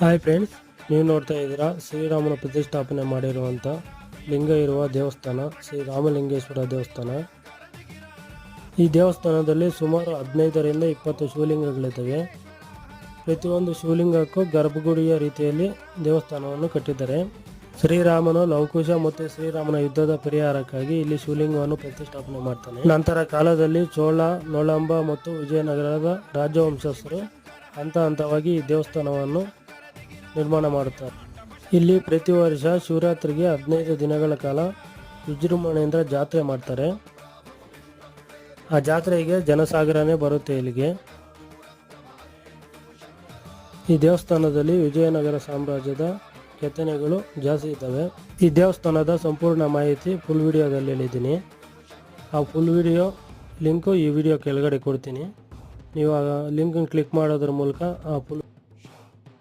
Hi friends, ನೀವು ನೋಡ್ತಾ ಇದ್ದೀರಾ ಶ್ರೀರಾಮನ ಪ್ರತಿಷ್ಠಾಪನೆ ಮಾಡಿರುವಂಥ ಲಿಂಗ ಇರುವ ದೇವಸ್ಥಾನ, ಶ್ರೀ ರಾಮಲಿಂಗೇಶ್ವರ ದೇವಸ್ಥಾನ. ಈ ದೇವಸ್ಥಾನದಲ್ಲಿ ಸುಮಾರು ಹದಿನೈದರಿಂದ ಇಪ್ಪತ್ತು ಶಿವಲಿಂಗಗಳಿದ್ದಾವೆ. ಪ್ರತಿಯೊಂದು ಶಿವಲಿಂಗಕ್ಕೂ ಗರ್ಭಗುಡಿಯ ರೀತಿಯಲ್ಲಿ ದೇವಸ್ಥಾನವನ್ನು ಕಟ್ಟಿದ್ದಾರೆ. ಶ್ರೀರಾಮನು ಲವಕುಶ ಮತ್ತು ಶ್ರೀರಾಮನ ಯುದ್ಧದ ಪರಿಹಾರಕ್ಕಾಗಿ ಇಲ್ಲಿ ಶಿವಲಿಂಗವನ್ನು ಪ್ರತಿಷ್ಠಾಪನೆ ಮಾಡ್ತಾನೆ. ನಂತರ ಕಾಲದಲ್ಲಿ ಚೋಳ, ನೊಳಂಬ ಮತ್ತು ವಿಜಯನಗರದ ರಾಜವಂಶಸ್ಥರು ಹಂತ ಹಂತವಾಗಿ ಈ ದೇವಸ್ಥಾನವನ್ನು ನಿರ್ಮಾಣ ಮಾಡುತ್ತಾರೆ. ಇಲ್ಲಿ ಪ್ರತಿ ವರ್ಷ ಶಿವರಾತ್ರಿಗೆ ಹದಿನೈದು ದಿನಗಳ ಕಾಲ ವಿಜೃಂಭಣೆಯಿಂದ ಜಾತ್ರೆ ಮಾಡ್ತಾರೆ. ಆ ಜಾತ್ರೆಗೆ ಜನಸಾಗರನೇ ಬರುತ್ತೆ ಇಲ್ಲಿಗೆ. ಈ ದೇವಸ್ಥಾನದಲ್ಲಿ ವಿಜಯನಗರ ಸಾಮ್ರಾಜ್ಯದ ಕೆತ್ತನೆಗಳು ಜಾಸ್ತಿ ಇದ್ದಾವೆ. ಈ ದೇವಸ್ಥಾನದ ಸಂಪೂರ್ಣ ಮಾಹಿತಿ ಫುಲ್ ವಿಡಿಯೋದಲ್ಲಿ ಹೇಳಿದ್ದೀನಿ. ಆ ಫುಲ್ ವಿಡಿಯೋ ಲಿಂಕು ಈ ವಿಡಿಯೋ ಕೆಳಗಡೆ ಕೊಡ್ತೀನಿ. ನೀವು ಆ ಲಿಂಕನ್ನು ಕ್ಲಿಕ್ ಮಾಡೋದ್ರ ಮೂಲಕ ಆ ಫುಲ್